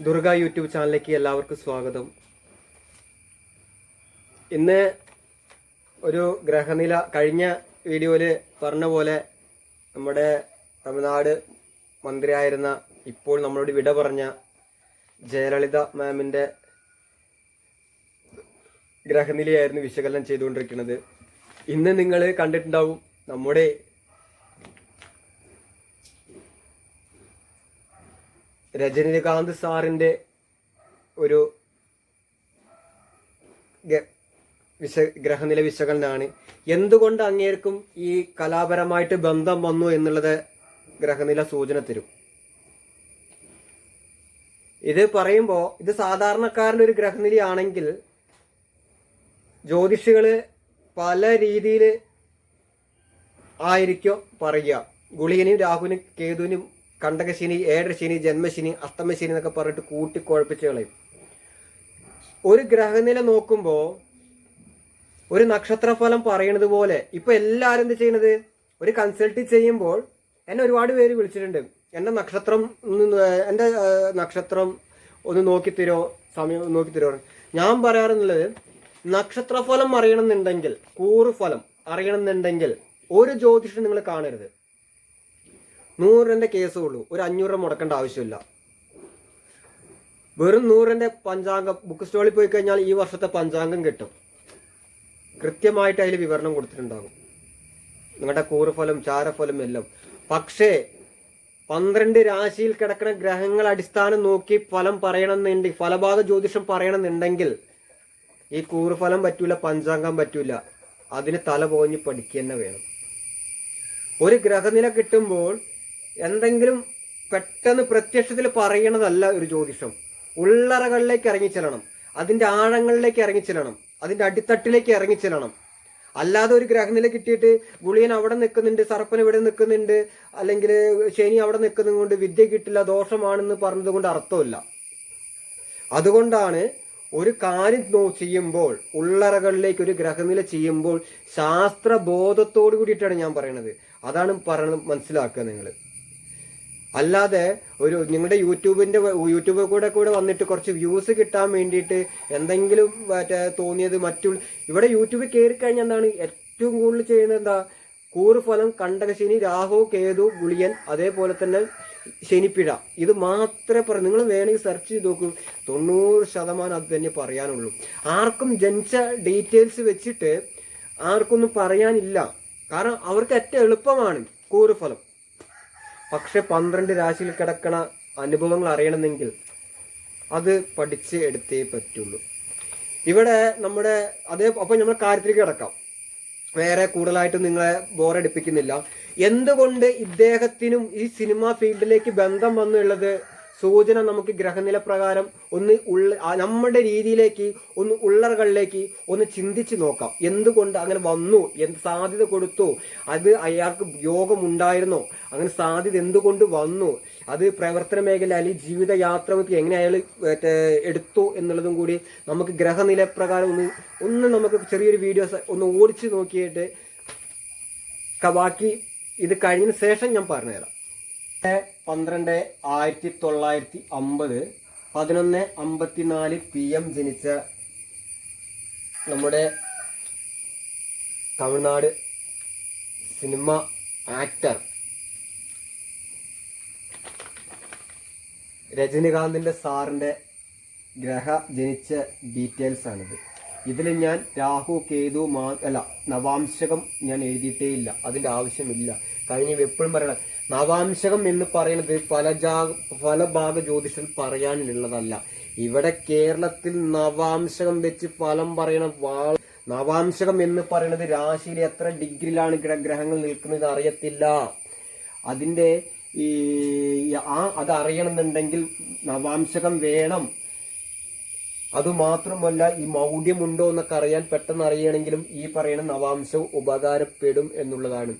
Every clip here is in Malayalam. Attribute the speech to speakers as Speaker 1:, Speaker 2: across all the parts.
Speaker 1: ദുർഗ യൂട്യൂബ് ചാനലിലേക്ക് എല്ലാവർക്കും സ്വാഗതം. ഇന്ന് ഒരു ഗ്രഹനില കഴിഞ്ഞ വീഡിയോയിൽ പറഞ്ഞ പോലെ നമ്മുടെ തമിഴ്നാട് മന്ത്രിയായിരുന്ന ഇപ്പോൾ നമ്മളോട് വിട പറഞ്ഞ ജയലളിത മാമിന്റെ ഗ്രഹനിലയായിരുന്നു വിശകലനം ചെയ്തുകൊണ്ടിരിക്കുന്നത്. ഇന്ന് നിങ്ങൾ കണ്ടിട്ടുണ്ടാവും നമ്മുടെ രജനികാന്ത് സാറിന്റെ ഒരു വിശ ഗ്രഹനില വിശകലനമാണ് എന്തുകൊണ്ട് അങ്ങേർക്കും ഈ കലാപരമായിട്ട് ബന്ധം വന്നു എന്നുള്ളത് ഗ്രഹനില സൂചന തരും. ഇത് പറയുമ്പോൾ ഇത് സാധാരണക്കാരന്റെ ഒരു ഗ്രഹനിലയാണെങ്കിൽ ജ്യോതിഷികൾ പല രീതിയിൽ ആയിരിക്കും പറയുക. ഗുളികനും രാഹുവിനും കേതുവിനും കണ്ടകശനി ഏഴരശനി ജന്മശനി അഷ്ടമശനി എന്നൊക്കെ പറഞ്ഞിട്ട് കൂട്ടിക്കുഴപ്പിച്ച് കളയും. ഒരു ഗ്രഹനില നോക്കുമ്പോൾ ഒരു നക്ഷത്രഫലം പറയണത് പോലെ ഇപ്പൊ എല്ലാവരും എന്ത് ചെയ്യണത്? ഒരു കൺസൾട്ട് ചെയ്യുമ്പോൾ എന്നെ ഒരുപാട് പേര് വിളിച്ചിട്ടുണ്ട്. എന്റെ നക്ഷത്രം എന്റെ നക്ഷത്രം ഒന്ന് നോക്കിത്തരോ സമയം നോക്കിത്തരോ ഞാൻ പറയാറുള്ളത് നക്ഷത്രഫലം അറിയണമെന്നുണ്ടെങ്കിൽ കൂറുഫലം അറിയണമെന്നുണ്ടെങ്കിൽ ഒരു ജ്യോതിഷം നിങ്ങൾ കാണരുത്. നൂറിന്റെ കേസേ ഉള്ളൂ. ഒരു അഞ്ഞൂറ് രൂപ മുടക്കേണ്ട ആവശ്യമില്ല. വെറും നൂറിന്റെ പഞ്ചാംഗം ബുക്ക് സ്റ്റോളിൽ പോയി കഴിഞ്ഞാൽ ഈ വർഷത്തെ പഞ്ചാംഗം കിട്ടും. കൃത്യമായിട്ട് അതിൽ വിവരണം കൊടുത്തിട്ടുണ്ടാകും. നിങ്ങളുടെ കൂറുഫലം ചാരഫലം എല്ലാം. പക്ഷേ പന്ത്രണ്ട് രാശിയിൽ കിടക്കുന്ന ഗ്രഹങ്ങൾ അടിസ്ഥാനം നോക്കി ഫലം പറയണമെന്നുണ്ടെങ്കിൽ ഫലഭാഗ ജ്യോതിഷം പറയണമെന്നുണ്ടെങ്കിൽ ഈ കൂറുഫലം പറ്റൂല പഞ്ചാംഗം പറ്റൂല. അതിന് തല പോഞ്ഞ് പഠിക്കുക തന്നെ വേണം. ഒരു ഗ്രഹനില കിട്ടുമ്പോൾ എന്തെങ്കിലും പെട്ടെന്ന് പ്രത്യക്ഷത്തിൽ പറയണതല്ല ഒരു ജ്യോതിഷം. ഉള്ളറകളിലേക്ക് ഇറങ്ങിച്ചെല്ലണം അതിന്റെ ആഴങ്ങളിലേക്ക് ഇറങ്ങിച്ചെല്ലണം അതിന്റെ അടിത്തട്ടിലേക്ക് ഇറങ്ങിച്ചെല്ലണം അല്ലാതെ ഒരു ഗ്രഹനില കിട്ടിയിട്ട് ഗുളിയൻ അവിടെ നിൽക്കുന്നുണ്ട് സർപ്പൻ ഇവിടെ നിൽക്കുന്നുണ്ട് അല്ലെങ്കിൽ ശനി അവിടെ നിൽക്കുന്നത് കൊണ്ട് വിദ്യ കിട്ടില്ല ദോഷമാണെന്ന് പറഞ്ഞത് കൊണ്ട് അർത്ഥമില്ല. അതുകൊണ്ടാണ് ഒരു കാര്യം ചെയ്യുമ്പോൾ ഉള്ളറകളിലേക്ക് ഒരു ഗ്രഹനില ചെയ്യുമ്പോൾ ശാസ്ത്രബോധത്തോടു കൂടിയിട്ടാണ് ഞാൻ പറയണത്. അതാണ് പറയണത് മനസ്സിലാക്കുക നിങ്ങൾ. അല്ലാതെ ഒരു നിങ്ങളുടെ യൂട്യൂബിന്റെ യൂട്യൂബിൽ കൂടെ കൂടെ വന്നിട്ട് കുറച്ച് വ്യൂസ് കിട്ടാൻ വേണ്ടിയിട്ട് എന്തെങ്കിലും മറ്റേ തോന്നിയത് മറ്റു ഇവിടെ യൂട്യൂബിൽ കയറി കഴിഞ്ഞാൽ എന്താണ് ഏറ്റവും കൂടുതൽ ചെയ്യുന്നത് എന്താ? കൂറുഫലം കണ്ടകശനി രാഹു കേതു ഗുളിയൻ അതേപോലെ തന്നെ ശനിപ്പിഴ. ഇത് മാത്രമേ പറയൂ നിങ്ങൾ വേണമെങ്കിൽ സെർച്ച് ചെയ്ത് നോക്കൂ. തൊണ്ണൂറ് ശതമാനം അത് തന്നെ പറയാനുള്ളൂ. ആർക്കും ജനിച്ച ഡീറ്റെയിൽസ് വെച്ചിട്ട് ആർക്കൊന്നും പറയാനില്ല. കാരണം അവർക്ക് ഏറ്റവും എളുപ്പമാണ് കൂറുഫലം പക്ഷെ പന്ത്രണ്ട് രാശിയിൽ കിടക്കണ അനുഭവങ്ങൾ അറിയണമെങ്കിൽ അത് പഠിച്ച് എടുത്തേ പറ്റുള്ളൂ. ഇവിടെ നമ്മുടെ അതേ അപ്പം നമ്മൾ കാര്യത്തിലേക്ക് കിടക്കാം. വേറെ കൂടുതലായിട്ട് നിങ്ങളെ ബോറടിപ്പിക്കുന്നില്ല എന്തുകൊണ്ട് ഇദ്ദേഹത്തിനും ഈ സിനിമ ഫീൽഡിലേക്ക് ബന്ധം വന്നുള്ളത് സൂചന നമുക്ക് ഗ്രഹനില പ്രകാരം ഒന്ന് ഉള്ള നമ്മുടെ രീതിയിലേക്ക് ഒന്ന് ഉള്ളറകളിലേക്ക് ഒന്ന് ചിന്തിച്ച് നോക്കാം. എന്തുകൊണ്ട് അങ്ങനെ വന്നു? എന്ത് സാധ്യത കൊടുത്തു? അത് അയാൾക്ക് യോഗമുണ്ടായിരുന്നോ? അങ്ങനെ സാധ്യത എന്തുകൊണ്ട് വന്നു? അത് പ്രവർത്തന മേഖല അല്ലെങ്കിൽ ജീവിതയാത്ര എങ്ങനെ അയാൾ എടുത്തു എന്നുള്ളതും കൂടി നമുക്ക് ഗ്രഹനില പ്രകാരം ഒന്ന് ഒന്ന് നമുക്ക് ചെറിയൊരു വീഡിയോസ് ഒന്ന് ഓടിച്ച് നോക്കിയിട്ട് ബാക്കി ഇത് കഴിഞ്ഞതിന് ശേഷം ഞാൻ പറഞ്ഞുതരാം. പന്ത്രണ്ട് ആയിരത്തി തൊള്ളായിരത്തി അമ്പത് പതിനൊന്ന് അമ്പത്തിനാല് പി എം ജനിച്ച നമ്മുടെ തമിഴ്നാട് സിനിമ ആക്ടർ രജനികാന്തിന്റെ സാറിന്റെ ഗ്രഹ ജനിച്ച ഡീറ്റെയിൽസ് ആണിത്. ഇതിൽ ഞാൻ രാഹു കേതു മാ അല്ല നവാംശകം ഞാൻ എഴുതിയിട്ടേ ഇല്ല അതിന്റെ ആവശ്യമില്ല. കഴിഞ്ഞ എപ്പോഴും പറയണം നവാംശകം എന്ന് പറയുന്നത് പല ജാ പല ഭാഗ ജ്യോതിഷം പറയാനുള്ളതല്ല. ഇവിടെ കേരളത്തിൽ നവാംശകം വെച്ച് ഫലം പറയണ വാ നവാംശകം എന്ന് പറയുന്നത് രാശിയിൽ എത്ര ഡിഗ്രിയിലാണ് ഗ്രഹങ്ങൾ നിൽക്കുന്നത് അറിയത്തില്ല. അതിന്റെ ഈ ആ അത് അറിയണമെന്നുണ്ടെങ്കിൽ നവാംശകം വേണം. അതുമാത്രമല്ല ഈ മൗഢ്യമുണ്ടോ എന്നൊക്കെ അറിയാൻ പെട്ടെന്ന് അറിയണമെങ്കിലും ഈ പറയുന്ന നവാംശം ഉപകാരപ്പെടും എന്നുള്ളതാണ്.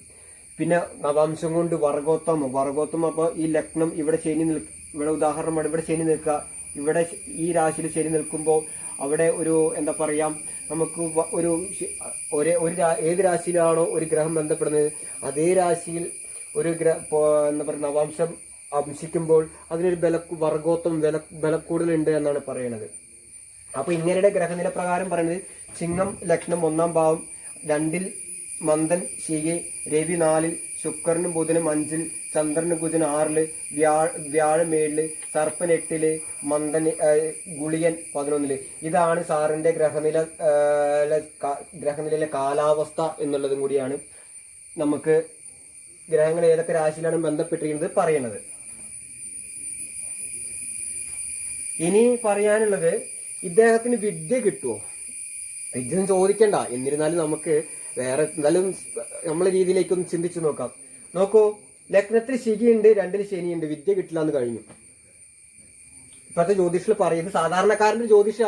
Speaker 1: പിന്നെ നവാംശം കൊണ്ട് വർഗോത്തമം. വർഗോത്തമം അപ്പോൾ ഈ ലഗ്നം ഇവിടെ ശനി നിൽ ഇവിടെ ഉദാഹരണമാണ് ഇവിടെ ശനി നിൽക്കുക. ഇവിടെ ഈ രാശിയിൽ ശനി നിൽക്കുമ്പോൾ അവിടെ ഒരു എന്താ പറയാ നമുക്ക് ഒരു ഒരേ ഒരു ഏത് രാശിയിലാണോ ഒരു ഗ്രഹം ബന്ധപ്പെടുന്നത് അതേ രാശിയിൽ ഒരു ഗ്രഹ എന്താ പറയുക നവാംശം അംശിക്കുമ്പോൾ അതിനൊരു ബല വർഗോത്തം വില ബലക്കൂടുതലുണ്ട് എന്നാണ് പറയുന്നത് അപ്പോൾ ഇങ്ങനെയുടെ ഗ്രഹനില പ്രകാരം പറയുന്നത് ചിങ്ങം ലഗ്നം ഒന്നാം ഭാവം രണ്ടിൽ മന്ദൻ ശികെ രവി നാലിൽ ശുക്രനും ബുധനും അഞ്ചിൽ ചന്ദ്രനും ബുധനും ആറിൽ വ്യാ വ്യാഴം ഏഴിൽ സർപ്പൻ എട്ടിൽ മന്ദൻ ഗുളിയൻ പതിനൊന്നിൽ. ഇതാണ് സാറിന്റെ ഗ്രഹനില ഗ്രഹനിലെ കാലാവസ്ഥ എന്നുള്ളതും കൂടിയാണ് നമുക്ക് ഗ്രഹങ്ങൾ ഏതൊക്കെ രാശിയിലാണ് ബന്ധപ്പെട്ടിരിക്കുന്നത് പറയുന്നത് ഇനി പറയാനുള്ളത് ഇദ്ദേഹത്തിന് വിദ്യ കിട്ടുമോ ഒന്നും ചോദിക്കണ്ട. എന്നിരുന്നാലും നമുക്ക് വേറെ എന്തായാലും നമ്മളെ രീതിയിലേക്കൊന്ന് ചിന്തിച്ചു നോക്കാം. നോക്കൂ ലഗ്നത്തിൽ ശനിയുണ്ട് രണ്ടിൽ ശനിയുണ്ട്. വിദ്യ കിട്ടില്ല എന്ന് കഴിഞ്ഞു. ഇപ്പോഴത്തെ ജ്യോതിഷിൽ പറയുന്നത് സാധാരണക്കാരന്റെ ജ്യോതിഷ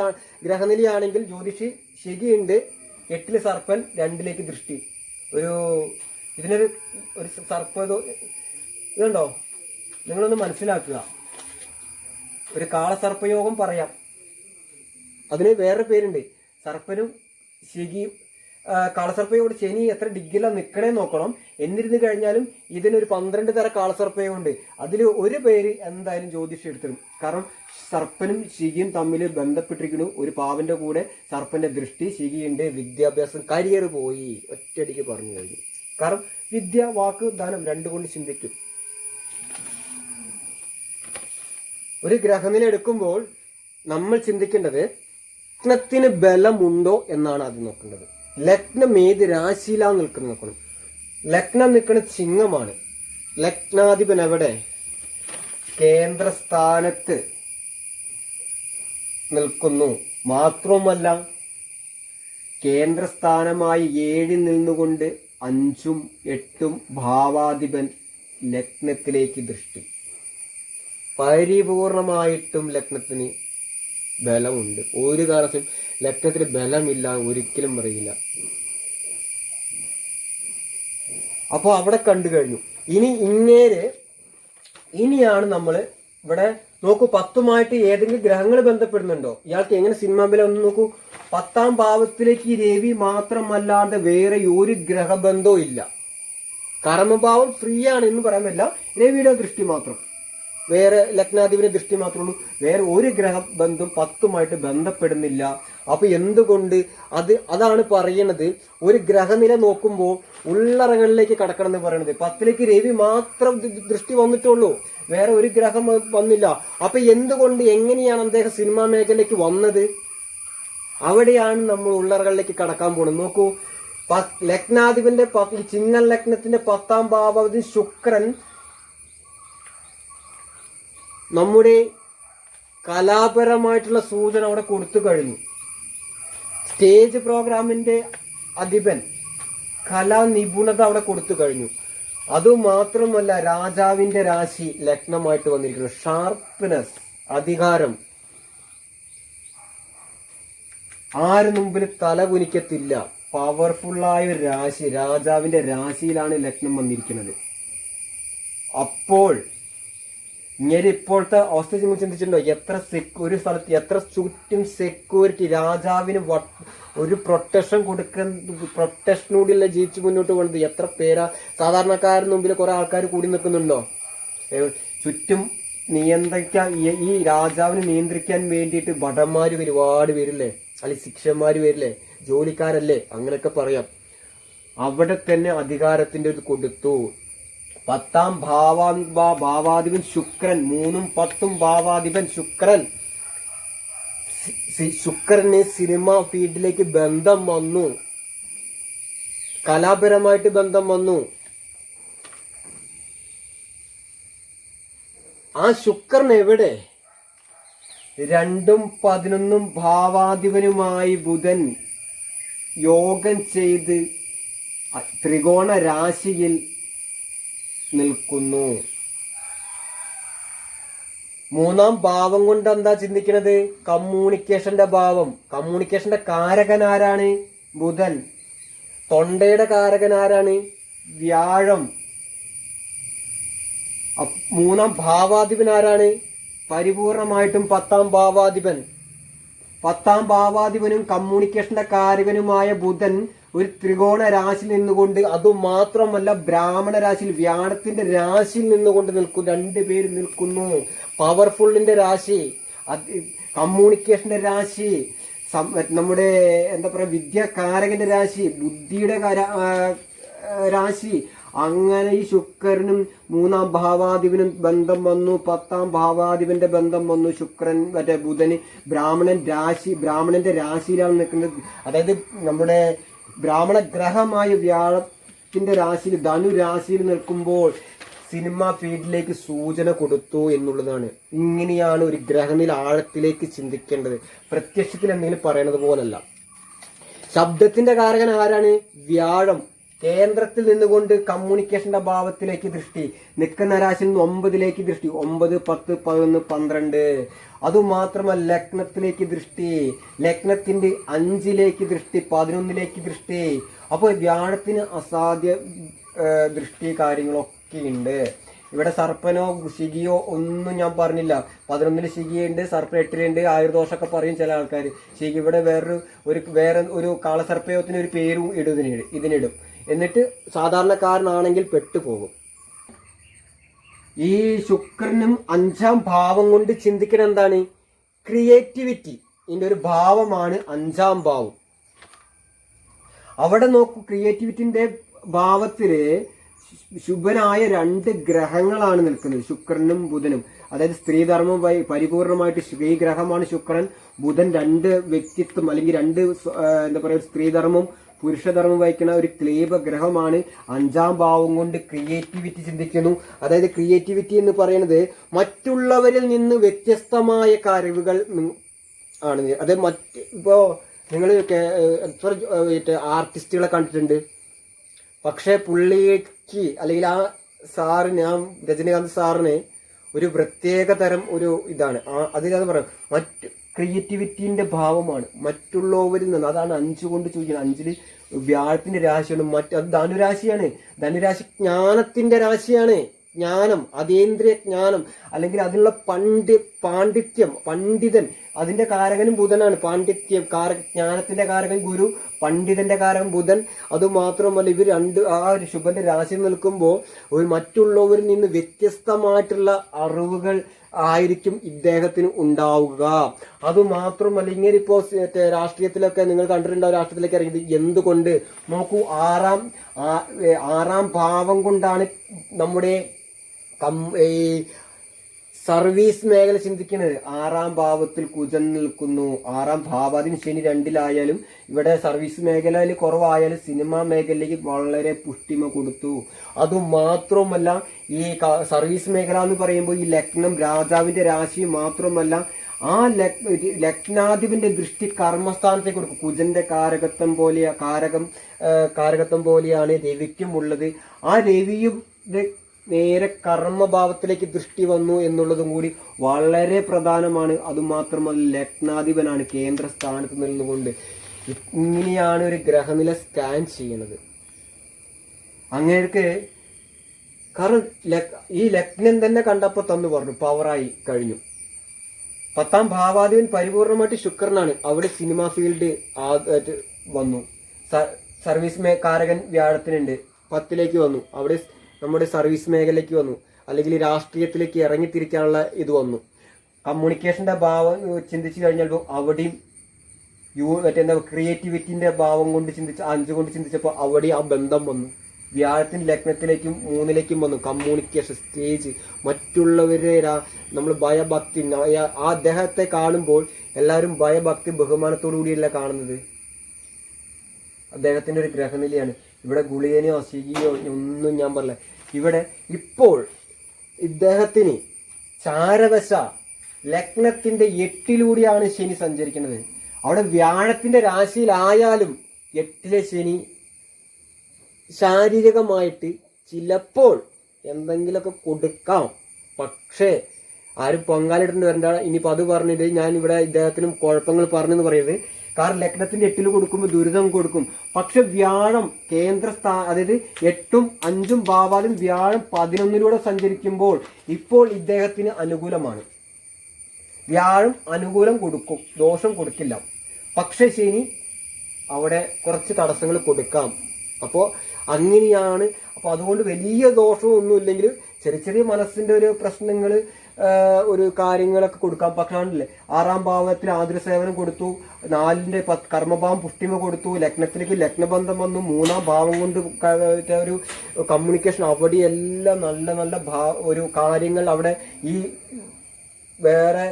Speaker 1: ഗ്രഹനിലയാണെങ്കിൽ ജ്യോതിഷി ശിഖിയുണ്ട് എട്ടിൽ സർപ്പൻ രണ്ടിലേക്ക് ദൃഷ്ടി. ഒരു ഇതിനൊരു ഒരു സർപ്പ ഇതുണ്ടോ? നിങ്ങളൊന്ന് മനസ്സിലാക്കുക. ഒരു കാളസർപ്പയോഗം പറയാം. അതിന് വേറെ പേരുണ്ട്. സർപ്പനും ശിഖിയും കാളസർപ്പയോട് ശനി എത്ര ഡിഗ്രിയിലാണ് നിൽക്കണേ നോക്കണം. എന്നിരുന്നു കഴിഞ്ഞാലും ഇതിനൊരു പന്ത്രണ്ട് തര കാളസർപ്പയുണ്ട് അതിൽ ഒരു പേര് എന്തായാലും ജ്യോതിഷം എടുത്തിടും. കാരണം സർപ്പനും ശിഖിയും തമ്മിൽ ബന്ധപ്പെട്ടിരിക്കുന്നു. ഒരു പാവന്റെ കൂടെ സർപ്പന്റെ ദൃഷ്ടി ശിഖിയുണ്ട് വിദ്യാഭ്യാസം കരിയർ പോയി. ഒറ്റയടിക്ക് പറഞ്ഞു കഴിഞ്ഞു. കാരണം വിദ്യ വാക്ക് ദാനം രണ്ടുകൊണ്ട് ചിന്തിക്കും. ഒരു ഗ്രഹനില എടുക്കുമ്പോൾ നമ്മൾ ചിന്തിക്കേണ്ടത് ലഗ്നത്തിന് ബലമുണ്ടോ എന്നാണ് അത് നോക്കേണ്ടത്. ലഗ്നം ഏത് രാശിയിലാണ് നിൽക്കുന്നത് നോക്കണം. ലഗ്നം നിൽക്കുന്ന ചിങ്ങമാണ്. ലഗ്നാധിപൻ എവിടെ? കേന്ദ്രസ്ഥാനത്ത് നിൽക്കുന്നു. മാത്രവുമല്ല കേന്ദ്രസ്ഥാനമായി ഏഴിൽ നിന്നുകൊണ്ട് അഞ്ചും എട്ടും ഭാവാധിപൻ ലഗ്നത്തിലേക്ക് ദൃഷ്ടി. പരിപൂർണമായിട്ടും ലഗ്നത്തിന് ബലമുണ്ട്. ഒരു കാരണത്തിനും ലഗ്നത്തിന് ബലമില്ല ഒരിക്കലും അറിയില്ല അപ്പോൾ അവിടെ കണ്ടു കഴിഞ്ഞു. ഇനി ഇങ്ങേര് ഇനിയാണ് നമ്മൾ ഇവിടെ നോക്കൂ പത്തുമായിട്ട് ഏതെങ്കിലും ഗ്രഹങ്ങൾ ബന്ധപ്പെടുന്നുണ്ടോ? ഇയാൾക്ക് എങ്ങനെ സിനിമ ബലം ഒന്ന് നോക്കൂ. പത്താം ഭാവത്തിലേക്ക് രവി മാത്രമല്ലാതെ വേറെ ഒരു ഗ്രഹബന്ധവും ഇല്ല. കർമ്മഭാവം ഫ്രീ ആണ് എന്ന് പറയാൻ പറ്റില്ല. രവിയുടെ ദൃഷ്ടി മാത്രം. വേറെ ലഗ്നാധിപന്റെ ദൃഷ്ടി മാത്രമേ ഉള്ളൂ. വേറെ ഒരു ഗ്രഹബന്ധം പത്തുമായിട്ട് ബന്ധപ്പെടുന്നില്ല. അപ്പൊ എന്തുകൊണ്ട് അത് അതാണ് പറയണത്. ഒരു ഗ്രഹനില നോക്കുമ്പോൾ ഉള്ളറകളിലേക്ക് കടക്കണം എന്ന് പറയണത്. പത്തിലേക്ക് രവി മാത്രം ദൃഷ്ടി വന്നിട്ടുള്ളൂ. വേറെ ഒരു ഗ്രഹം വന്നില്ല. അപ്പൊ എന്തുകൊണ്ട് എങ്ങനെയാണ് അദ്ദേഹം സിനിമാ മേഖലയ്ക്ക് വന്നത്? അവിടെയാണ് നമ്മൾ ഉള്ളറകളിലേക്ക് കടക്കാൻ പോകുന്നത് നോക്കൂ ലഗ്നാധിപന്റെ ചിങ്ങൽ ലഗ്നത്തിന്റെ പത്താം ഭാവതി ശുക്രൻ നമ്മുടെ കലാപരമായിട്ടുള്ള സൂചന അവിടെ കൊടുത്തു കഴിഞ്ഞു. സ്റ്റേജ് പ്രോഗ്രാമിന്റെ അധിപൻ കലാനിപുണത അവിടെ കൊടുത്തു കഴിഞ്ഞു. അതുമാത്രമല്ല രാജാവിന്റെ രാശി ലഗ്നമായിട്ട് വന്നിരിക്കുന്നു. ഷാർപ്പ്നെസ് അധികാരം. ആരും മുമ്പിൽ തല കുനിക്കത്തില്ല. പവർഫുള്ളായ ഒരു രാശി രാജാവിന്റെ രാശിയിലാണ് ലഗ്നം വന്നിരിക്കുന്നത്. അപ്പോൾ ഇങ്ങനെ ഇപ്പോഴത്തെ അവസ്ഥ ചിന്തിച്ചിട്ടുണ്ടോ? എത്ര സെക്യൂ ഒരു സ്ഥലത്ത് എത്ര ചുറ്റും സെക്യൂരിറ്റി രാജാവിന് ഒരു പ്രൊട്ടക്ഷൻ കൊടുക്കുന്ന പ്രൊട്ടക്ഷനോടെയല്ല ജീവിച്ച് മുന്നോട്ട് പോകുന്നത്. എത്ര പേരാ സാധാരണക്കാരുടെ മുമ്പിൽ കുറെ ആൾക്കാർ കൂടി നിൽക്കുന്നുണ്ടോ? ചുറ്റും നിയന്ത്രിക്കാൻ ഈ- രാജാവിനെ നിയന്ത്രിക്കാൻ വേണ്ടിയിട്ട് ഭടന്മാര് ഒരുപാട് പേരില്ലേ? അല്ലെങ്കിൽ ശിക്ഷന്മാര് വരില്ലേ ജോലിക്കാരല്ലേ? അങ്ങനെയൊക്കെ പറയാം. അവിടെ തന്നെ അധികാരത്തിന്റെ ഒരു കൊടുത്തു. പത്താം ഭാവാ ഭാ- ഭാവാധിപൻ ശുക്രൻ മൂന്നും പത്തും ഭാവാധിപൻ ശുക്രൻ. ശുക്രന് സിനിമ ഫീൽഡിലേക്ക് ബന്ധം വന്നു. കലാപരമായിട്ട് ബന്ധം വന്നു. ആ ശുക്രൻ എവിടെ? രണ്ടും പതിനൊന്നും ഭാവാധിപനുമായി ബുധൻ യോഗം ചെയ്ത് ത്രികോണ രാശിയിൽ നിൽക്കുന്നു. മൂന്നാം ഭാവം കൊണ്ട് എന്താ ചിന്തിക്കുന്നത് കമ്മ്യൂണിക്കേഷന്റെ ഭാവം. കമ്മ്യൂണിക്കേഷന്റെ കാരകൻ ആരാണ് ബുധൻ. തൊണ്ടയുടെ കാരകൻ ആരാണ് വ്യാഴം മൂന്നാം ഭാവാധിപൻ ആരാണ്? പരിപൂർണമായിട്ടും പത്താം ഭാവാധിപൻ. പത്താം ഭാവാധിപനും കമ്മ്യൂണിക്കേഷന്റെ കാരകനുമായ ബുധൻ ഒരു ത്രികോണ രാശിയിൽ നിന്നുകൊണ്ട് അതുമാത്രമല്ല ബ്രാഹ്മണ രാശിയിൽ വ്യാഴത്തിന്റെ രാശിയിൽ നിന്നുകൊണ്ട് നിൽക്കും. രണ്ടുപേര് നിൽക്കുന്നു. പവർഫുള്ളിന്റെ രാശി കമ്മ്യൂണിക്കേഷന്റെ രാശി നമ്മുടെ എന്താ പറയാ വിദ്യാകാരകന്റെ രാശി ബുദ്ധിയുടെ രാശി. അങ്ങനെ ഈ ശുക്രനും മൂന്നാം ഭാവാധിപനും ബന്ധം വന്നു. പത്താം ഭാവാധിപന്റെ ബന്ധം വന്നു. ശുക്രൻ മറ്റേ ബുധന് ബ്രാഹ്മണൻ രാശി ബ്രാഹ്മണന്റെ രാശിയിലാണ് നിൽക്കുന്നത്. അതായത് നമ്മുടെ ബ്രാഹ്മണ ഗ്രഹമായ വ്യാഴത്തിന്റെ രാശിയിൽ ധനു രാശിയിൽ നിൽക്കുമ്പോൾ സിനിമ ഫീൽഡിലേക്ക് സൂചന കൊടുത്തു എന്നുള്ളതാണ്. ഇങ്ങനെയാണ് ഒരു ഗ്രഹനില ആഴത്തിലേക്ക് ചിന്തിക്കേണ്ടത്. പ്രത്യക്ഷത്തിൽ എന്തെങ്കിലും പറയണത് പോലല്ല. ശബ്ദത്തിന്റെ കാരകൻ ആരാണ്? വ്യാഴം. കേന്ദ്രത്തിൽ നിന്നുകൊണ്ട് കമ്മ്യൂണിക്കേഷന്റെ ഭാവത്തിലേക്ക് ദൃഷ്ടി നിൽക്കുന്ന രാശിയിൽ നിന്ന് ഒമ്പതിലേക്ക് ദൃഷ്ടി ഒമ്പത് പത്ത് പതിനൊന്ന് പന്ത്രണ്ട്. അതുമാത്രമല്ല ലഗ്നത്തിലേക്ക് ദൃഷ്ടി ലഗ്നത്തിന്റെ അഞ്ചിലേക്ക് ദൃഷ്ടി പതിനൊന്നിലേക്ക് ദൃഷ്ടി. അപ്പോൾ വ്യാഴത്തിന് അസാധ്യ ദൃഷ്ടി കാര്യങ്ങളൊക്കെ ഉണ്ട് ഇവിടെ സർപ്പനോ ശിഖിയോ ഒന്നും ഞാൻ പറഞ്ഞില്ല. പതിനൊന്നിൽ ശിഖിയുണ്ട് സർപ്പ എട്ടിലുണ്ട് ആയുർദോഷമൊക്കെ പറയും ചില ആൾക്കാർ ശിഖി ഇവിടെ വേറൊരു ഒരു വേറെ ഒരു കാളസർപ്പയോത്തിന് ഒരു പേരും ഇടും ഇതിനിടും. എന്നിട്ട് സാധാരണക്കാരനാണെങ്കിൽ പെട്ടുപോകും ഈ ശുക്രനും അഞ്ചാം ഭാവം കൊണ്ട് ചിന്തിക്കണ എന്താണ്? ക്രിയേറ്റിവിറ്റി ഇതിന്റെ ഒരു ഭാവമാണ് അഞ്ചാം ഭാവം. അവിടെ നോക്കൂ ക്രിയേറ്റിവിറ്റിന്റെ ഭാവത്തിൽ ശുഭനായ രണ്ട് ഗ്രഹങ്ങളാണ് നിൽക്കുന്നത്. ശുക്രനും ബുധനും. അതായത് സ്ത്രീധർമ്മം പരിപൂർണമായിട്ട് സ്ത്രീ ഗ്രഹമാണ് ശുക്രൻ. ബുധൻ രണ്ട് വ്യക്തിത്വം അല്ലെങ്കിൽ രണ്ട് എന്താ പറയുക സ്ത്രീധർമ്മം പുരുഷധർമ്മം വഹിക്കുന്ന ഒരു ക്ലേബ ഗ്രഹമാണ് അഞ്ചാം ഭാവം കൊണ്ട് ക്രിയേറ്റിവിറ്റി ചിന്തിക്കുന്നു. അതായത് ക്രിയേറ്റിവിറ്റി എന്ന് പറയുന്നത് മറ്റുള്ളവരിൽ നിന്ന് വ്യത്യസ്തമായ കഴിവുകൾ ആണ്. അത് മറ്റ് ഇപ്പോൾ നിങ്ങൾ ആർട്ടിസ്റ്റുകളെ കണ്ടിട്ടുണ്ട്. പക്ഷേ പുള്ളിക്ക് അല്ലെങ്കിൽ ആ സാറിന് ആ രജനീകാന്ത് സാറിന് ഒരു പ്രത്യേക തരം ഒരു ഇതാണ്. ആ അതിലത് പറയാം. മറ്റ് ക്രിയേറ്റിവിറ്റിന്റെ ഭാവമാണ് മറ്റുള്ളവരിൽ നിന്ന്. അതാണ് അഞ്ച് കൊണ്ട് ചോദിക്കുന്നത്. അഞ്ചിൽ വ്യാഴത്തിന്റെ രാശിയാണ്. മറ്റ് അത് ധനുരാശിയാണ്. ധനുരാശി ജ്ഞാനത്തിന്റെ രാശിയാണ്. ജ്ഞാനം അതേന്ദ്രിയ ജ്ഞാനം അല്ലെങ്കിൽ അതിനുള്ള പണ്ഡി പാണ്ഡിത്യം പണ്ഡിതൻ അതിന്റെ കാരകനും ബുധനാണ്. പാണ്ഡിത്യം കാര ജ്ഞാനത്തിന്റെ കാരകൻ ഗുരു പണ്ഡിതന്റെ കാരകൻ ബുധൻ. അതുമാത്രമല്ല ഇവർ രണ്ട് ആ ഒരു ശുഭന്റെ രാശി നിൽക്കുമ്പോൾ ഒരു മറ്റുള്ളവരിൽ നിന്ന് വ്യത്യസ്തമായിട്ടുള്ള അറിവുകൾ ആയിരിക്കും ഇദ്ദേഹത്തിന് ഉണ്ടാവുക. അതുമാത്രമല്ല ഇങ്ങനെ ഇപ്പോ മറ്റേ രാഷ്ട്രീയത്തിലൊക്കെ നിങ്ങൾ കണ്ടിട്ടുണ്ടാവും രാഷ്ട്രീയത്തിലേക്ക് ഇറങ്ങിയത് എന്തുകൊണ്ട്? നോക്കൂ ആറാം ആറാം ഭാവം കൊണ്ടാണ് നമ്മുടെ കം ഈ സർവീസ് മേഖല ചിന്തിക്കുന്നത് ആറാം ഭാവത്തിൽ കുജൻ നിൽക്കുന്നു. ആറാം ഭാവാദിന് ശനി രണ്ടിലായാലും ഇവിടെ സർവീസ് മേഖലയിൽ കുറവായാലും സിനിമാ മേഖലയിലേക്ക് വളരെ പുഷ്ടിമ കൊടുത്തു. അതുമാത്രമല്ല ഈ സർവീസ് മേഖല എന്ന് പറയുമ്പോൾ ഈ ലഗ്നം രാജാവിന്റെ രാശി മാത്രമല്ല ആ ലഗ് ലഗ്നാധിപന്റെ ദൃഷ്ടി കർമ്മസ്ഥാനത്തേക്ക് കൊടുക്കും. കുജന്റെ കാരകത്വം പോലെ കാരകം കാരകത്വം പോലെയാണ് രവിക്കും ഉള്ളത്. ആ രവിയും നേരെ കർമ്മഭാവത്തിലേക്ക് ദൃഷ്ടി വന്നു എന്നുള്ളതും കൂടി വളരെ പ്രധാനമാണ്. അതുമാത്രമല്ല ലഗ്നാധിപനാണ് കേന്ദ്ര സ്ഥാനത്ത് നിന്നുകൊണ്ട് ഇങ്ങനെയാണ് ഒരു ഗ്രഹനില സ്കാൻ ചെയ്യുന്നത്. അങ്ങേർക്ക് കാരണം ഈ ലഗ്നം തന്നെ കണ്ടപ്പോൾ തന്നു പറഞ്ഞു പവറായി കഴിഞ്ഞു. പത്താം ഭാവാധിപൻ പരിപൂർണമായിട്ട് ശുക്രനാണ്. അവിടെ സിനിമ ഫീൽഡ് വന്നു. സർവീസ് കാരകൻ വ്യാഴത്തിനുണ്ട്. പത്തിലേക്ക് വന്നു. അവിടെ നമ്മുടെ സർവീസ് മേഖലയ്ക്ക് വന്നു. അല്ലെങ്കിൽ രാഷ്ട്രീയത്തിലേക്ക് ഇറങ്ങിത്തിരിക്കാനുള്ള ഇത് വന്നു. കമ്മ്യൂണിക്കേഷന്റെ ഭാവം ചിന്തിച്ചു കഴിഞ്ഞാൽ അവിടെയും യു മറ്റേ എന്താ ക്രിയേറ്റിവിറ്റിന്റെ ഭാവം കൊണ്ട് ചിന്തിച്ച് അഞ്ച് കൊണ്ട് ചിന്തിച്ചപ്പോൾ അവിടെ ആ ബന്ധം വന്നു. വ്യാഴത്തിന് ലഗ്നത്തിലേക്കും മൂന്നിലേക്കും വന്നു. കമ്മ്യൂണിക്കേഷൻ സ്റ്റേജ് മറ്റുള്ളവരെ നമ്മൾ ഭയഭക്തി ആ അദ്ദേഹത്തെ കാണുമ്പോൾ എല്ലാവരും ഭയഭക്തി ബഹുമാനത്തോടു കൂടിയല്ല കാണുന്നത്? അദ്ദേഹത്തിന്റെ ഒരു ഗ്രഹനിലയാണ്. ഇവിടെ ഗുളികനെയോ സിഗിയോ ഒന്നും ഞാൻ പറഞ്ഞില്ല. ഇവിടെ ഇപ്പോൾ ഇദ്ദേഹത്തിന് ചാരദശ ലഗ്നത്തിന്റെ എട്ടിലൂടെയാണ് ശനി സഞ്ചരിക്കുന്നത്. അവിടെ വ്യാഴത്തിന്റെ രാശിയിലായാലും എട്ടിലെ ശനി ശാരീരികമായിട്ട് ചിലപ്പോൾ എന്തെങ്കിലുമൊക്കെ കൊടുക്കാം. പക്ഷേ ആരും പൊങ്കാലിട്ടുണ്ട് വരണ്ട. ഇനിയിപ്പോൾ അത് പറഞ്ഞിട്ട് ഞാൻ ഇവിടെ ഇദ്ദേഹത്തിനും കുഴപ്പങ്ങൾ പറഞ്ഞെന്ന് പറയുന്നത് കാരണം ലഗ്നത്തിന്റെ എട്ടിൽ കൊടുക്കുമ്പോൾ ദുരിതം കൊടുക്കും. പക്ഷെ വ്യാഴം കേന്ദ്ര സ്ഥാ അതായത് എട്ടും അഞ്ചും ഭാവാലും വ്യാഴം പതിനൊന്നിലൂടെ സഞ്ചരിക്കുമ്പോൾ ഇപ്പോൾ ഇദ്ദേഹത്തിന് അനുകൂലമാണ്. വ്യാഴം അനുകൂലം കൊടുക്കും ദോഷം കൊടുക്കില്ല. പക്ഷെ ശനി അവിടെ കുറച്ച് തടസ്സങ്ങൾ കൊടുക്കാം. അപ്പോൾ അങ്ങനെയാണ് അപ്പോൾ അതുകൊണ്ട് വലിയ ദോഷമൊന്നുമില്ലെങ്കിൽ ചെറിയ ചെറിയ മനസ്സിന്റെ ഒരു പ്രശ്നങ്ങൾ ഒരു കാര്യങ്ങളൊക്കെ കൊടുക്കാം പക്ഷെ ആണല്ലേ ആറാം ഭാവത്തിന് ആതുര സേവനം കൊടുത്തു നാലിന്റെ പത്ത് കർമ്മഭാവം പുഷ്ടിമ കൊടുത്തു ലഗ്നത്തിലേക്ക് ലഗ്നബന്ധം വന്നു മൂന്നാം ഭാവം കൊണ്ട് ഒരു കമ്മ്യൂണിക്കേഷൻ അവിടെ എല്ലാം നല്ല നല്ല ഭാ ഒരു കാര്യങ്ങൾ അവിടെ ഈ വേറെ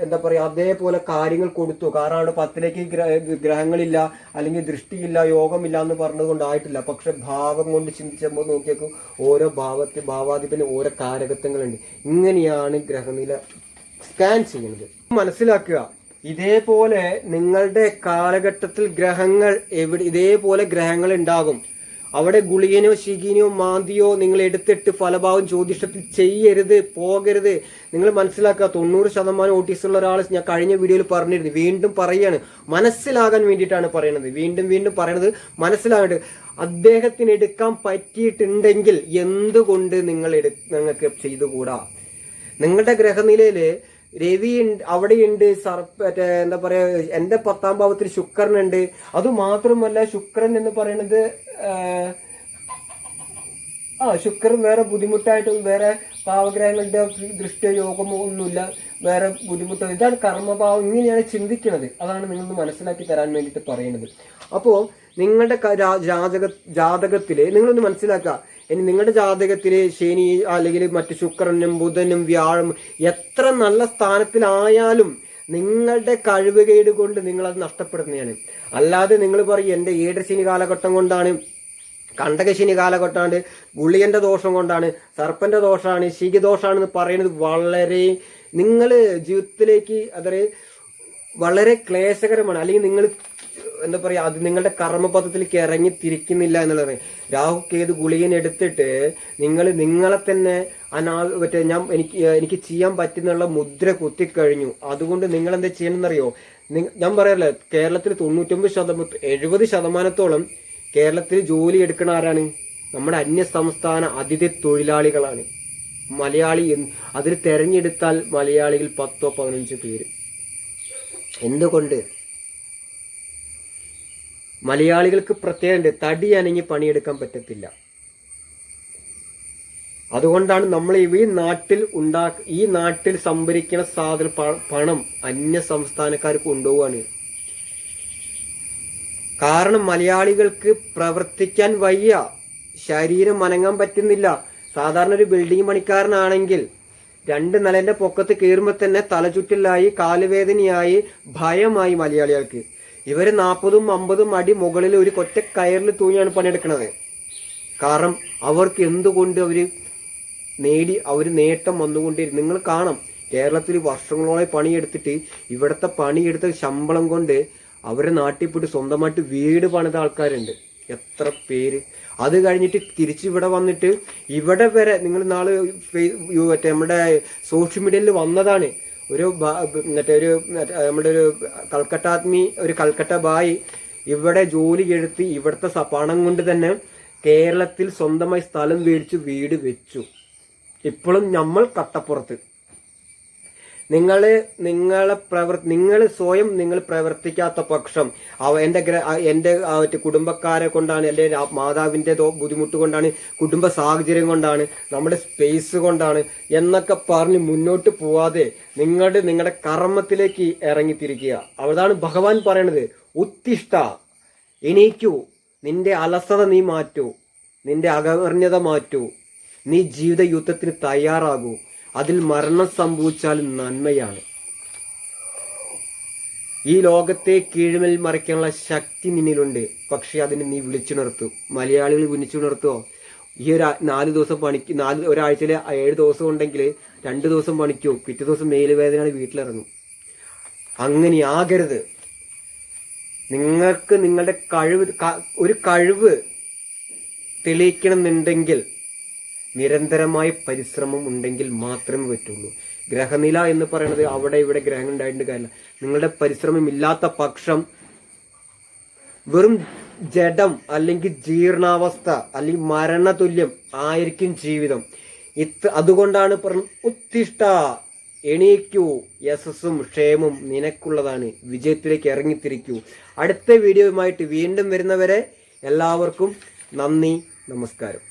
Speaker 1: എന്താ പറയുക അതേപോലെ കാര്യങ്ങൾ കൊടുത്തു. കാരണം പത്തിലേക്ക് ഗ്ര- ഗ്രഹങ്ങളില്ല അല്ലെങ്കിൽ ദൃഷ്ടിയില്ല യോഗമില്ല എന്ന് പറഞ്ഞതുകൊണ്ടായിട്ടില്ല പക്ഷെ ഭാവം കൊണ്ട് ചിന്തിച്ചപ്പോൾ നോക്കിയേക്കും ഓരോ ഭാവത്തിൽ ഭാവാധിപന് ഓരോ കാരകത്വങ്ങളുണ്ട്. ഇങ്ങനെയാണ് ഗ്രഹനില സ്കാൻ ചെയ്യുന്നത്. മനസ്സിലാക്കുക ഇതേപോലെ നിങ്ങളുടെ കാലഘട്ടത്തിൽ ഗ്രഹങ്ങൾ എവിടെ ഇതേപോലെ ഗ്രഹങ്ങൾ ഉണ്ടാകും. അവിടെ ഗുളികനോ ശിഖിനോ മാന്തിയോ നിങ്ങൾ എടുത്തിട്ട് ഫലഭാവം ജ്യോതിഷത്തിൽ ചെയ്യരുത് പോകരുത്. നിങ്ങൾ മനസ്സിലാക്കുക തൊണ്ണൂറ് ശതമാനം ഓട്ടീസുള്ള ഒരാൾ ഞാൻ കഴിഞ്ഞ വീഡിയോയിൽ പറഞ്ഞിരുന്നു. വീണ്ടും പറയാണ് മനസ്സിലാകാൻ വേണ്ടിയിട്ടാണ് പറയുന്നത്. വീണ്ടും വീണ്ടും പറയുന്നത് മനസ്സിലാകട്ട് അദ്ദേഹത്തിന് എടുക്കാൻ പറ്റിയിട്ടുണ്ടെങ്കിൽ എന്തുകൊണ്ട് നിങ്ങൾ എടു നിങ്ങൾക്ക് ചെയ്തുകൂടാ? നിങ്ങളുടെ ഗ്രഹനിലയിൽ രവി അവിടെയുണ്ട് മറ്റേ എന്താ പറയാ എന്റെ പത്താം ഭാവത്തിൽ ശുക്രനുണ്ട്. അത് മാത്രമല്ല ശുക്രൻ എന്ന് പറയുന്നത് ആ ശുക്രൻ വേറെ ബുദ്ധിമുട്ടായിട്ട് വേറെ പാവഗ്രഹങ്ങളുടെ ദൃഷ്ടിയോ യോഗമോ ഒന്നുമില്ല വേറെ ബുദ്ധിമുട്ടോ. ഇതാണ് കർമ്മഭാവം. ഇങ്ങനെയാണ് ചിന്തിക്കുന്നത് അതാണ് നിങ്ങൾ മനസ്സിലാക്കി തരാൻ വേണ്ടിയിട്ട് പറയുന്നത്. അപ്പോൾ നിങ്ങളുടെ ജാതക ജാതകത്തിൽ നിങ്ങളൊന്ന് മനസ്സിലാക്കുക. ഇനി നിങ്ങളുടെ ജാതകത്തിൽ ശനി അല്ലെങ്കിൽ മറ്റു ശുക്രനും ബുധനും വ്യാഴം എത്ര നല്ല സ്ഥാനത്തിലായാലും നിങ്ങളുടെ കഴിവുകേട് കൊണ്ട് നിങ്ങൾ അത് നഷ്ടപ്പെടുന്നതാണ്. അല്ലാതെ നിങ്ങൾ പറയും എന്റെ ഏടശനി കാലഘട്ടം കൊണ്ടാണ് കണ്ടകശിനി കാലഘട്ടമാണ് ഗുളിയന്റെ ദോഷം കൊണ്ടാണ് സർപ്പന്റെ ദോഷമാണ് ശിഖിദോഷമാണെന്ന് പറയുന്നത് വളരെ നിങ്ങൾ ജീവിതത്തിലേക്ക് അതായത് വളരെ ക്ലേശകരമാണ്. അല്ലെങ്കിൽ നിങ്ങൾ എന്താ പറയാ അത് നിങ്ങളുടെ കർമ്മപഥത്തിലേക്ക് ഇറങ്ങി തിരിക്കുന്നില്ല എന്നുള്ളത്. രാഹു കേത് ഗുളികൻ എടുത്തിട്ട് നിങ്ങൾ നിങ്ങളെ തന്നെ അനാ മറ്റേ ഞാൻ എനിക്ക് എനിക്ക് ചെയ്യാൻ പറ്റുന്നുള്ള മുദ്ര കുത്തിക്കഴിഞ്ഞു. അതുകൊണ്ട് നിങ്ങൾ എന്താ ചെയ്യണമെന്നറിയോ ഞാൻ പറയാറില്ല കേരളത്തിൽ തൊണ്ണൂറ്റൊമ്പത് ശതമാനം എഴുപത് ശതമാനത്തോളം കേരളത്തിൽ ജോലി എടുക്കുന്ന ആരാണ്? നമ്മുടെ അന്യ സംസ്ഥാന അതിഥി തൊഴിലാളികളാണ്. മലയാളി അതിൽ തെരഞ്ഞെടുത്താൽ മലയാളികൾ പത്തോ പതിനഞ്ചോ പേര്. എന്തുകൊണ്ട്? മലയാളികൾക്ക് പ്രത്യേകമുണ്ട് തടി അനങ്ങി പണിയെടുക്കാൻ പറ്റത്തില്ല. അതുകൊണ്ടാണ് നമ്മൾ ഈ നാട്ടിൽ ഉണ്ടാ ഈ നാട്ടിൽ സംഭരിക്കുന്ന സാധന പണം അന്യ സംസ്ഥാനക്കാർക്ക് കൊണ്ടുപോവാണ്. കാരണം മലയാളികൾക്ക് പ്രവർത്തിക്കാൻ വയ്യ. ശരീരം അനങ്ങാൻ പറ്റുന്നില്ല. സാധാരണ ഒരു ബിൽഡിംഗ് പണിക്കാരനാണെങ്കിൽ രണ്ട് നിലന്റെ പൊക്കത്ത് കയറുമ്പോൾ തന്നെ തലചുറ്റലായി കാലുവേദനയായി ഭയമായി മലയാളികൾക്ക്. ഇവർ നാൽപ്പതും അമ്പതും അടി മുകളിൽ ഒരു കൊറ്റ കയറിൽ തൂങ്ങിയാണ് പണിയെടുക്കുന്നത് കാരണം അവർക്ക് എന്തുകൊണ്ട് അവർ നേടി അവർ നേട്ടം വന്നുകൊണ്ടിരിക്കും നിങ്ങൾ കാണാം കേരളത്തിൽ വർഷങ്ങളോളം പണിയെടുത്തിട്ട് ഇവിടുത്തെ പണിയെടുത്ത ശമ്പളം കൊണ്ട് അവരെ നാട്ടിൽ പോയിട്ട് സ്വന്തമായിട്ട് വീട് പണിത ആൾക്കാരുണ്ട്. എത്ര പേര്. അത് കഴിഞ്ഞിട്ട് തിരിച്ച് ഇവിടെ വന്നിട്ട് ഇവിടെ വരെ നിങ്ങൾ നാളെ മറ്റേ നമ്മുടെ സോഷ്യൽ മീഡിയയിൽ വന്നതാണ്. ഒരു മറ്റേ ഒരു നമ്മുടെ ഒരു കൽക്കട്ടാത്മി ഒരു കൽക്കട്ട ബായി ഇവിടെ ജോലി എടുത്ത് ഇവിടുത്തെ പണം കൊണ്ട് തന്നെ കേരളത്തിൽ സ്വന്തമായി സ്ഥലം മേടിച്ച് വീട് വെച്ചു. ഇപ്പോഴും നമ്മൾ കട്ടപ്പുറത്ത്. നിങ്ങൾ നിങ്ങളെ പ്രവർത്തി നിങ്ങൾ സ്വയം നിങ്ങൾ പ്രവർത്തിക്കാത്ത പക്ഷം അവ എന്റെ എന്റെ കുടുംബക്കാരെ കൊണ്ടാണ് എന്റെ മാതാവിന്റെ ബുദ്ധിമുട്ട് കൊണ്ടാണ് കുടുംബ സാഹചര്യം കൊണ്ടാണ് നമ്മുടെ സ്പേസ് കൊണ്ടാണ് എന്നൊക്കെ പറഞ്ഞ് മുന്നോട്ട് പോവാതെ നിങ്ങളുടെ നിങ്ങളുടെ കർമ്മത്തിലേക്ക് ഇറങ്ങിത്തിരിക്കുക. അതാണ് ഭഗവാൻ പറയണത്. ഉത്തിഷ്ഠ. എണീക്കൂ. നിന്റെ അലസത നീ മാറ്റൂ. നിന്റെ അകർണ്യത മാറ്റൂ. നീ ജീവിത യുദ്ധത്തിന് തയ്യാറാകൂ. അതിൽ മരണം സംഭവിച്ചാൽ നന്മയാണ്. ഈ ലോകത്തെ കീഴ്മേൽ മറിക്കാനുള്ള ശക്തി നിന്നിലുണ്ട്. പക്ഷെ അതിനെ നീ വിളിച്ചുണർത്തു. മലയാളികൾ വിളിച്ചുണർത്തുമോ ഈ ഒരു നാല് ദിവസം പണിക്ക് നാല് ഒരാഴ്ചയിലെ ഏഴ് ദിവസം ഉണ്ടെങ്കിൽ രണ്ട് ദിവസം പണിക്കോ? പിറ്റേ ദിവസം മേലുവേദനയാണ് വീട്ടിലിറങ്ങും. അങ്ങനെ ആകരുത്. നിങ്ങൾക്ക് നിങ്ങളുടെ കഴിവ് ഒരു കഴിവ് തെളിയിക്കണമെന്നുണ്ടെങ്കിൽ നിരന്തരമായ പരിശ്രമം ഉണ്ടെങ്കിൽ മാത്രമേ പറ്റുള്ളൂ. ഗ്രഹനില എന്ന് പറയുന്നത് അവിടെ ഇവിടെ ഗ്രഹങ്ങൾ ഉണ്ടായിട്ടുണ്ട് കാര്യമില്ല. നിങ്ങളുടെ പരിശ്രമം ഇല്ലാത്ത പക്ഷം വെറും ജഡം അല്ലെങ്കിൽ ജീർണാവസ്ഥ അല്ലെങ്കിൽ മരണതുല്യം ആയിരിക്കും ജീവിതം. ഇത് അതുകൊണ്ടാണ് പറഞ്ഞത് ഉത്തിഷ്ഠ എണീക്കൂ യശസ്സും ക്ഷേമം നിനക്കുള്ളതാണ്. വിജയത്തിലേക്ക് ഇറങ്ങിത്തിരിക്കൂ. അടുത്ത വീഡിയോയുമായിട്ട് വീണ്ടും വരുന്നവരെ എല്ലാവർക്കും നന്ദി നമസ്കാരം.